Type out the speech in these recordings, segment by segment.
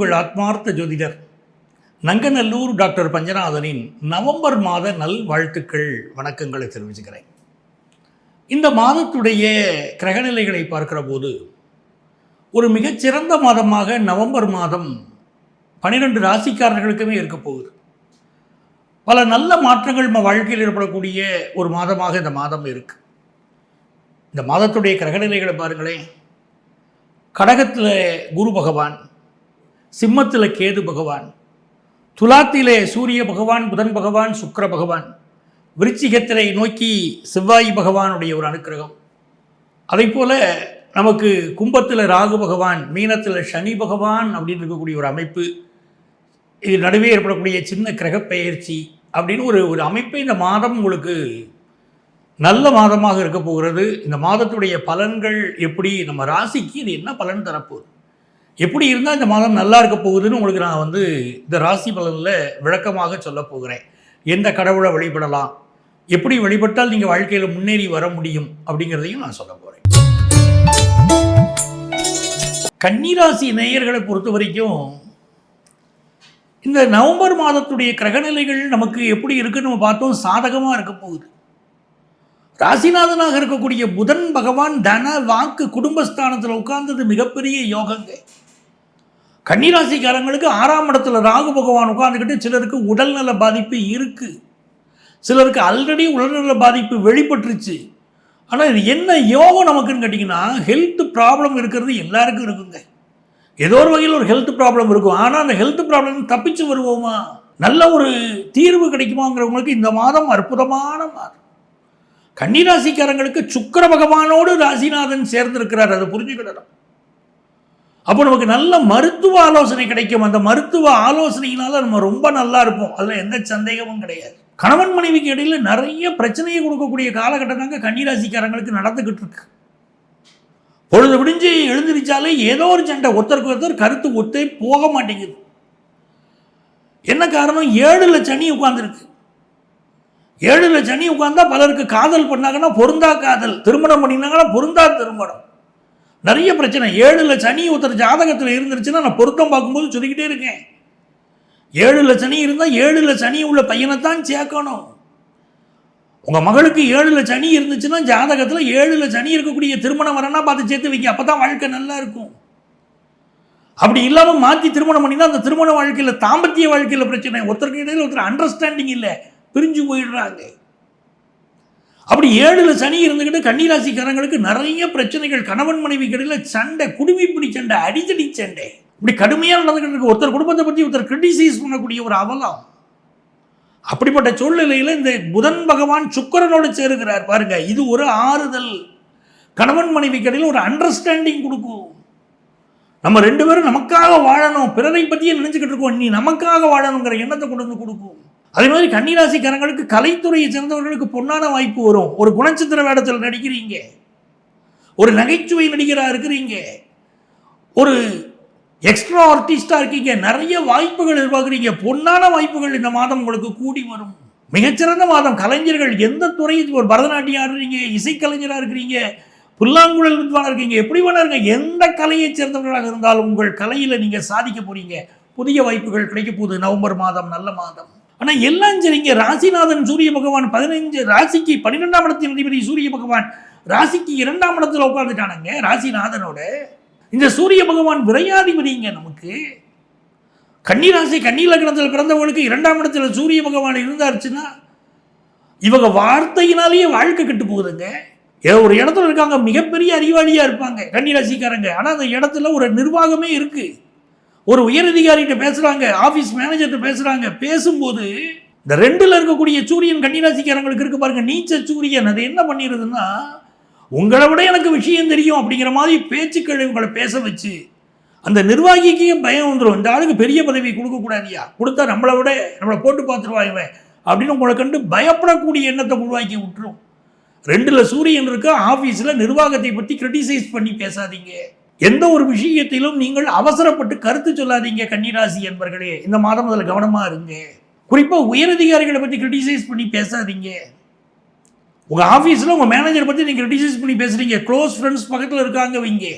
உங்கள் ஆத்மார்த்த ஜோதிடர். நங்கநல்லூர் டாக்டர் பஞ்சநாதனின் நவம்பர் மாத நல் வாழ்த்துக்கள் வணக்கங்களை தெரிவிச்சுக்கிறேன். இந்த மாதத்துடைய கிரகநிலைகளை பார்க்கிற போது ஒரு மிகச்சிறந்த மாதமாக நவம்பர் மாதம் பன்னிரெண்டு ராசிக்காரர்களுக்குமே இருக்க போகுது. பல நல்ல மாற்றங்கள் நம்ம வாழ்க்கையில் ஏற்படக்கூடிய ஒரு மாதமாக இந்த மாதம் இருக்கு. இந்த மாதத்துடைய கிரகநிலைகளை பாருங்களேன். கடகத்தில் குரு பகவான் சிம்மத்தில் கேது பகவான் துலாத்திலே சூரிய பகவான் புதன் பகவான் சுக்கிர பகவான் விருச்சிகத்திலே நோக்கி செவ்வாய் பகவானுடைய ஒரு அனுக்கிரகம். அதே போல நமக்கு கும்பத்தில் ராகு பகவான் மீனத்தில் சனி பகவான் அப்படின்னு இருக்கக்கூடிய ஒரு அமைப்பு இது நடுவே ஏற்படக்கூடிய சின்ன கிரகப்பெயர்ச்சி அப்படின்னு ஒரு ஒரு அமைப்பை இந்த மாதம் உங்களுக்கு நல்ல மாதமாக இருக்க போகிறது. இந்த மாதத்துடைய பலன்கள் எப்படி நம்ம ராசிக்கு இது என்ன பலன் தரப்போகுது? எப்படி இருந்தால் இந்த மாதம் நல்லா இருக்க போகுதுன்னு உங்களுக்கு நான் வந்து இந்த ராசி பலனில் விளக்கமாக சொல்ல போகிறேன். எந்த கடவுளை வழிபடலாம்? எப்படி வழிபட்டால் நீங்கள் வாழ்க்கையில் முன்னேறி வர முடியும் அப்படிங்கிறதையும் நான் சொல்ல போகிறேன் கன்னிராசி நேயர்களை பொறுத்த வரைக்கும் இந்த நவம்பர் மாதத்துடைய கிரகநிலைகள் நமக்கு எப்படி இருக்குன்னு நம்ம பார்த்தோம் சாதகமாக இருக்க போகுது. ராசிநாதனாக இருக்கக்கூடிய புதன் பகவான் தன வாக்கு குடும்பஸ்தானத்தில் உட்கார்ந்தது மிகப்பெரிய யோகங்க. கன்னிராசிக்காரங்களுக்கு ஆறாம் இடத்துல ராகு பகவான் உட்கார்ந்துக்கிட்டு சிலருக்கு உடல்நல பாதிப்பு இருக்குது சிலருக்கு ஆல்ரெடி உடல்நல பாதிப்பு வெளிப்பட்டுருச்சு. ஆனால் இது என்ன யோகம் நமக்குன்னு கேட்டிங்கன்னா ஹெல்த் ப்ராப்ளம் இருக்கிறது எல்லாருக்கும் இருக்குங்க. ஏதோ ஒரு வகையில் ஒரு ஹெல்த் ப்ராப்ளம் இருக்கும். ஆனால் அந்த ஹெல்த் ப்ராப்ளம் தப்பிச்சு வருவோமா? நல்ல ஒரு தீர்வு கிடைக்குமாங்கிறவங்களுக்கு இந்த மாதம் அற்புதமான மாதம். கன்னிராசிக்காரங்களுக்கு சுக்கிர பகவானோடு ராசிநாதன் சேர்ந்திருக்கிறார். அதை புரிஞ்சுக்கிடணும். அப்போ நமக்கு நல்ல மருத்துவ ஆலோசனை கிடைக்கும். அந்த மருத்துவ ஆலோசனையினால நம்ம ரொம்ப நல்லா இருப்போம். அதில் எந்த சந்தேகமும் கிடையாது. கணவன் மனைவிக்கு இடையில் நிறைய பிரச்சனையை கொடுக்கக்கூடிய காலகட்டம் தாங்க கன்னிராசிக்காரங்களுக்கு நடந்துக்கிட்டு இருக்கு. பொழுது விடிஞ்சு எழுந்திருச்சாலே ஏதோ ஒரு சண்டை. ஒருத்தருக்கு ஒருத்தர் கருத்து ஒத்தே போக மாட்டேங்குது. என்ன காரணம்? ஏழுல சனி உட்கார்ந்துருக்கு. ஏழுல சனி உட்கார்ந்தா பலருக்கு காதல் பண்ணாங்கன்னா பொருந்தா காதல். திருமணம் பண்ணினாங்கன்னா பொருந்தா திருமணம். நிறைய பிரச்சனை. ஏழில் சனி ஒருத்தர் ஜாதகத்தில் இருந்துருச்சுன்னா நான் பொருத்தம் பார்க்கும்போது சொல்லிக்கிட்டே இருக்கேன். ஏழில் சனி இருந்தால் ஏழில் சனி உள்ள பையனைத்தான் சேர்க்கணும். உங்கள் மகளுக்கு ஏழில் சனி இருந்துச்சுன்னா ஜாதகத்தில் ஏழில் சனி இருக்கக்கூடிய திருமணம் வரனா பார்த்து சேர்த்து வைக்க அப்போ தான் வாழ்க்கை நல்லா இருக்கும். அப்படி இல்லாமல் மாற்றி திருமணம் பண்ணி தான் அந்த திருமண வாழ்க்கையில் தாம்பத்திய வாழ்க்கையில் பிரச்சனை. ஒருத்தருக்கு இடையில் ஒருத்தர் அண்டர்ஸ்டாண்டிங் இல்லை. பிரிஞ்சு போயிடுறாங்க. அப்படி ஏழில் சனி இருந்துக்கிட்டு கன்னிராசிக்காரங்களுக்கு நிறைய பிரச்சனைகள். கணவன் மனைவி கடையில் சண்டை குடுமிப்பிடி சண்டை அடித்தடி சண்டை. இப்படி கடுமையாக நடந்துக்கிட்டு இருக்கு. ஒருத்தர் குடும்பத்தை பற்றி ஒருத்தர் கிரிட்டிசைஸ் பண்ணக்கூடிய ஒரு அவலம். அப்படிப்பட்ட சூழ்நிலையில் இந்த புதன் பகவான் சுக்கரனோடு சேருகிறார். பாருங்க இது ஒரு ஆறுதல். கணவன் மனைவி கடையில் ஒரு அண்டர்ஸ்டாண்டிங் கொடுக்கும். நம்ம ரெண்டு பேரும் நமக்காக வாழணும். பிறரை பற்றியே நினைச்சுக்கிட்டு இருக்கோம். நீ நமக்காக வாழணுங்கிற எண்ணத்தை கொண்டு வந்து கொடுக்கும். அதே மாதிரி கன்னிராசிக்காரங்களுக்கு கலைத்துறையை சேர்ந்தவர்களுக்கு பொன்னான வாய்ப்பு வரும். ஒரு குணச்சித்திர வேடத்தில் நடிக்கிறீங்க. ஒரு நகைச்சுவை நடிகராக இருக்கிறீங்க. ஒரு எக்ஸ்ட்ரா ஆர்டிஸ்டாக இருக்கீங்க. நிறைய வாய்ப்புகள் எதிர்பார்க்குறீங்க. பொன்னான வாய்ப்புகள் இந்த மாதம் உங்களுக்கு கூடி வரும். மிகச்சிறந்த மாதம். கலைஞர்கள் எந்த துறையில் ஒரு பரதநாட்டியம் ஆடுறீங்க இசைக்கலைஞராக இருக்கிறீங்க புல்லாங்குழல் வித்வானாக இருக்கீங்க எப்படி வேணா இருங்க. எந்த கலையைச் சேர்ந்தவர்களாக இருந்தாலும் உங்கள் கலையில் நீங்கள் சாதிக்க போகிறீங்க புதிய வாய்ப்புகள் கிடைக்க போகுது. நவம்பர் மாதம் நல்ல மாதம். ஆனால் எல்லாம் சரிங்க ராசிநாதன் சூரிய பகவான் பதினைஞ்சு ராசிக்கு பன்னிரெண்டாம் இடத்தின் அதிபதி சூரிய பகவான் ராசிக்கு இரண்டாம் இடத்துல உட்காந்துட்டானுங்க ராசிநாதனோட. இந்த சூரிய பகவான் விரையாதிபதிங்க நமக்கு. கன்னிராசி கன்னி லக்னத்தில் பிறந்தவங்களுக்கு இரண்டாம் இடத்துல சூரிய பகவான் இருந்தாருச்சுன்னா இவங்க வார்த்தையினாலேயே வாழ்க்கை கெட்டு போகுதுங்க. ஏதோ ஒரு இடத்துல இருக்காங்க மிகப்பெரிய அறிவாளியாக இருப்பாங்க கன்னிராசிக்காரங்க ஆனால் அந்த இடத்துல ஒரு நிர்வாகமே இருக்குது ஒரு உயரதிகாரிகிட்ட பேசுகிறாங்க ஆஃபீஸ் மேனேஜர்கிட்ட பேசுகிறாங்க பேசும்போது இந்த ரெண்டில் இருக்கக்கூடிய சூரியன் கன்னிராசிக்காரங்களுக்கு இருக்கு பாருங்கள் நீச்ச சூரியன். அது என்ன பண்ணிடுதுன்னா உங்களை விட எனக்கு விஷயம் தெரியும் அப்படிங்கிற மாதிரி பேச்சுக்கள் உங்களை பேச வச்சு அந்த நிர்வாகிக்கு பயம் வந்துடும் இந்த ஆளுக்கு பெரிய பதவி கொடுக்கக்கூடாதியா? கொடுத்தா நம்மளை விட நம்மளை போட்டு பார்த்துருவா இவன் அப்படின்னு உங்களை கண்டு பயப்படக்கூடிய எண்ணத்தை உருவாக்கி விட்டுரும். ரெண்டில் சூரியன் இருக்க ஆஃபீஸில் நிர்வாகத்தை பற்றி கிரிட்டிசைஸ் பண்ணி பேசாதீங்க. எந்த ஒரு விஷயத்திலும் நீங்கள் அவசரப்பட்டு கருத்து சொல்லாதீங்க கன்னிராசி என்பர்களே. இந்த மாதம் அதில் கவனமாக இருங்க. குறிப்பாக உயரதிகாரிகளை பற்றி கிரிட்டிசைஸ் பண்ணி பேசாதீங்க. உங்கள் ஆஃபீஸில் உங்கள் மேனேஜர் பற்றி நீங்கள் கிரிட்டிசைஸ் பண்ணி பேசுகிறீங்க க்ளோஸ் ஃப்ரெண்ட்ஸ் பக்கத்தில் இருக்காங்க வைங்க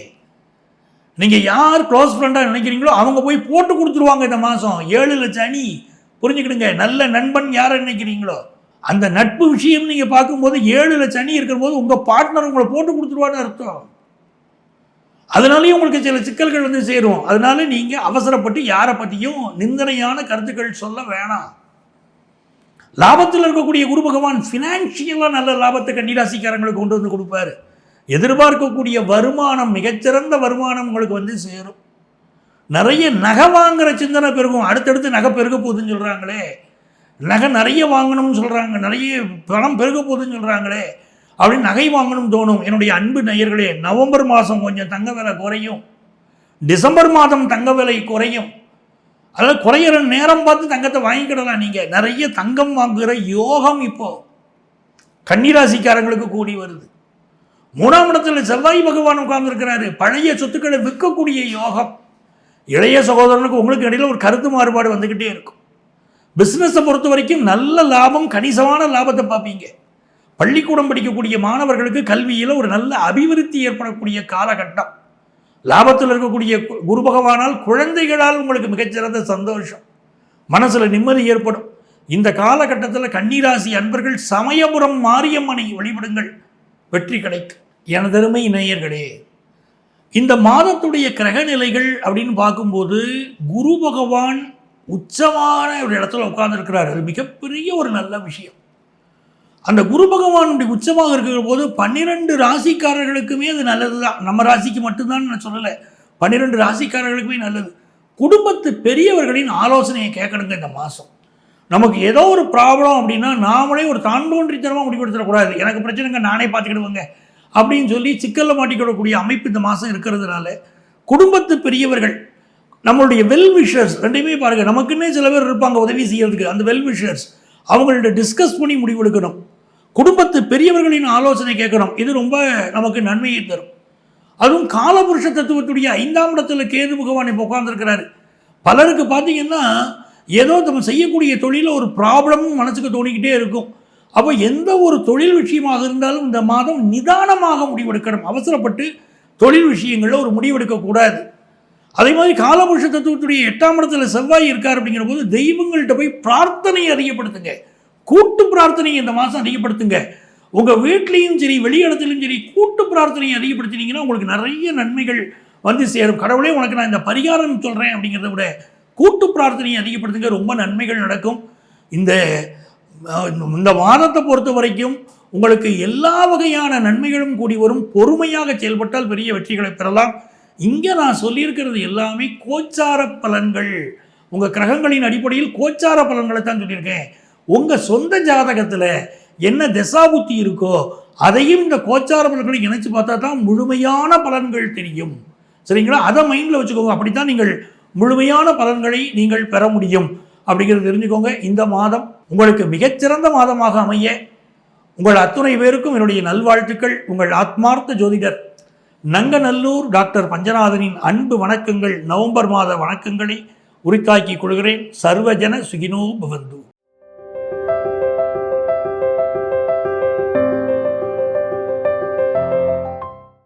நீங்கள் யார் க்ளோஸ் ஃப்ரெண்டாக நினைக்கிறீங்களோ அவங்க போய் போட்டு கொடுத்துருவாங்க இந்த மாதம். ஏழு லட்சம் அணி. புரிஞ்சுக்கிடுங்க. நல்ல நண்பன் யாரை நினைக்கிறீங்களோ? அந்த நட்பு விஷயம் நீங்கள் பார்க்கும்போது ஏழு லட்சம் அணி இருக்கிற போது உங்கள் பார்ட்னர் உங்களை போட்டு கொடுத்துருவான்னு அர்த்தம். அதனாலேயும் உங்களுக்கு சில சிக்கல்கள் வந்து சேரும். அதனால நீங்கள் அவசரப்பட்டு யாரை பற்றியும் நிந்தனையான கருத்துக்கள் சொல்ல வேணாம். லாபத்தில் இருக்கக்கூடிய குரு பகவான் ஃபினான்ஷியலாக நல்ல லாபத்தை கன்னிராசிக்காரங்களுக்கு கொண்டு வந்து கொடுப்பாரு. எதிர்பார்க்கக்கூடிய வருமானம் மிகச்சிறந்த வருமானம் உங்களுக்கு வந்து சேரும். நிறைய நகை வாங்குற சிந்தனை பெருகும். அடுத்தடுத்து நகை பெருக போகுதுன்னு சொல்கிறாங்களே நகை நிறைய வாங்கணும்னு சொல்கிறாங்க நிறைய பணம் பெருக போகுதுன்னு சொல்கிறாங்களே அப்படின்னு நகை வாங்கணும் தோணும். என்னுடைய அன்பு நேயர்களே நவம்பர் மாதம் கொஞ்சம் தங்க விலை குறையும். டிசம்பர் மாதம் தங்க விலை குறையும். அதாவது குறையிற நேரம் பார்த்து தங்கத்தை வாங்கிக்கிடலாம் நீங்கள் நிறைய தங்கம் வாங்குகிற யோகம் இப்போது கன்னிராசிக்காரங்களுக்கு கூடி வருது. மூணாம் இடத்துல செவ்வாய் பகவான் உட்கார்ந்துருக்கிறாரு. பழைய சொத்துக்களை விற்கக்கூடிய யோகம். இளைய சகோதரனுக்கு உங்களுக்கு இடையில் ஒரு கருத்து மாறுபாடு வந்துக்கிட்டே இருக்கும். பிஸ்னஸை பொறுத்த வரைக்கும் நல்ல லாபம் கணிசமான லாபத்தை பார்ப்பீங்க. பள்ளிக்கூடம் படிக்கக்கூடிய மாணவர்களுக்கு கல்வியில் ஒரு நல்ல அபிவிருத்தி ஏற்படக்கூடிய காலகட்டம். லாபத்தில் இருக்கக்கூடிய கு- குரு பகவானால் குழந்தைகளால் உங்களுக்கு மிகச்சிறந்த சந்தோஷம். மனசில் நிம்மதி ஏற்படும். இந்த காலகட்டத்தில் கன்னிராசி அன்பர்கள் சமயபுரம் மாரியம்மனை வழிபடுங்கள். வெற்றி கிடைக்கும். எனதருமை நேயர்களே இந்த மாதத்துடைய கிரக நிலைகள் அப்படின்னு பார்க்கும்போது குரு பகவான் உச்சமான ஒரு இடத்துல உட்கார்ந்துருக்கிறார். அது மிகப்பெரிய ஒரு நல்ல விஷயம். அந்த குரு பகவானுடைய உச்சமாக இருக்கிற போது பன்னிரெண்டு ராசிக்காரர்களுக்குமே அது நல்லது தான் நம்ம ராசிக்கு மட்டும்தான் நான் சொல்லலை. பன்னிரெண்டு ராசிக்காரர்களுக்குமே நல்லது. குடும்பத்து பெரியவர்களின் ஆலோசனையை கேட்கணுங்க இந்த மாதம் நமக்கு ஏதோ ஒரு ப்ராப்ளம் அப்படின்னா நாமளே ஒரு தாண்டோன்றித்தனமாக முடிவெடுத்துடக்கூடாது எனக்கு பிரச்சனைங்க நானே பார்த்துக்கிடுவேங்க அப்படின்னு சொல்லி சிக்கலில் மாட்டிக்கிடக்கூடிய அமைப்பு இந்த மாதம் இருக்கிறதுனால குடும்பத்து பெரியவர்கள் நம்மளுடைய வெல் விஷர்ஸ் பாருங்கள் நமக்குன்னே சில பேர் இருப்பாங்க உதவி செய்யறதுக்கு. அந்த வெல் விஷர்ஸ் அவங்கள்ட்ட டிஸ்கஸ் பண்ணி முடிவெடுக்கணும் குடும்பத்து பெரியவர்களின் ஆலோசனை கேட்கணும். இது ரொம்ப நமக்கு நன்மையை தரும். அதுவும் காலபுருஷ தத்துவத்துடைய ஐந்தாம் இடத்துல கேது பகவான் இப்போ உட்காந்துருக்கிறாரு பலருக்கு பார்த்தீங்கன்னா ஏதோ நம்ம செய்யக்கூடிய தொழிலில் ஒரு ப்ராப்ளமும் மனசுக்கு தோணிக்கிட்டே இருக்கும். அப்போ எந்த ஒரு தொழில் விஷயமாக இருந்தாலும் இந்த மாதம் நிதானமாக முடிவெடுக்கணும். அவசரப்பட்டு தொழில் விஷயங்களில் ஒரு முடிவெடுக்கக்கூடாது அதே மாதிரி காலபுருஷ தத்துவத்துடைய எட்டாம் இடத்துல செவ்வாய் இருக்கார் அப்படிங்கிற போது தெய்வங்கள்கிட்ட போய் பிரார்த்தனை அதிகப்படுத்துங்க. கூட்டு பிரார்த்தனை இந்த மாதம் அதிகப்படுத்துங்க. உங்கள் வீட்லேயும் சரி வெளியிடத்துலையும் சரி கூட்டு பிரார்த்தனையை அதிகப்படுத்தினீங்கன்னா உங்களுக்கு நிறைய நன்மைகள் வந்து சேரும். கடவுளே உனக்கு நான் இந்த பரிகாரம் சொல்கிறேன் அப்படிங்கிறத விட கூட்டு பிரார்த்தனையை அதிகப்படுத்துங்க. ரொம்ப நன்மைகள் நடக்கும். இந்த இந்த மாதத்தை பொறுத்த வரைக்கும் உங்களுக்கு எல்லா வகையான நன்மைகளும் கூடி வரும். பொறுமையாக செயல்பட்டால் பெரிய வெற்றிகளை பெறலாம். இங்கே நான் சொல்லியிருக்கிறது எல்லாமே கோச்சார பலன்கள். உங்கள் கிரகங்களின் அடிப்படையில் கோச்சார பலன்களை தான் சொல்லியிருக்கேன். உங்கள் சொந்த ஜாதகத்தில் என்ன தசாபுத்தி இருக்கோ அதையும் இந்த கோச்சார பலன்களை இணைச்சு பார்த்தா தான் முழுமையான பலன்கள் தெரியும். சரிங்களா? அதை மைண்டில் வச்சுக்கோங்க. அப்படித்தான் நீங்கள் முழுமையான பலன்களை நீங்கள் பெற முடியும். அப்படிங்கிறது தெரிஞ்சுக்கோங்க. இந்த மாதம் உங்களுக்கு மிகச்சிறந்த மாதமாக அமைய உங்கள் அத்துணை பேருக்கும் என்னுடைய நல்வாழ்த்துக்கள். உங்கள் ஆத்மார்த்த ஜோதிடர் நங்கநல்லூர் டாக்டர் பஞ்சநாதனின் அன்பு வணக்கங்கள். நவம்பர் மாத வணக்கங்களை உரித்தாக்கிக் கொள்கிறேன். சர்வஜன சுகினோ பவந்து.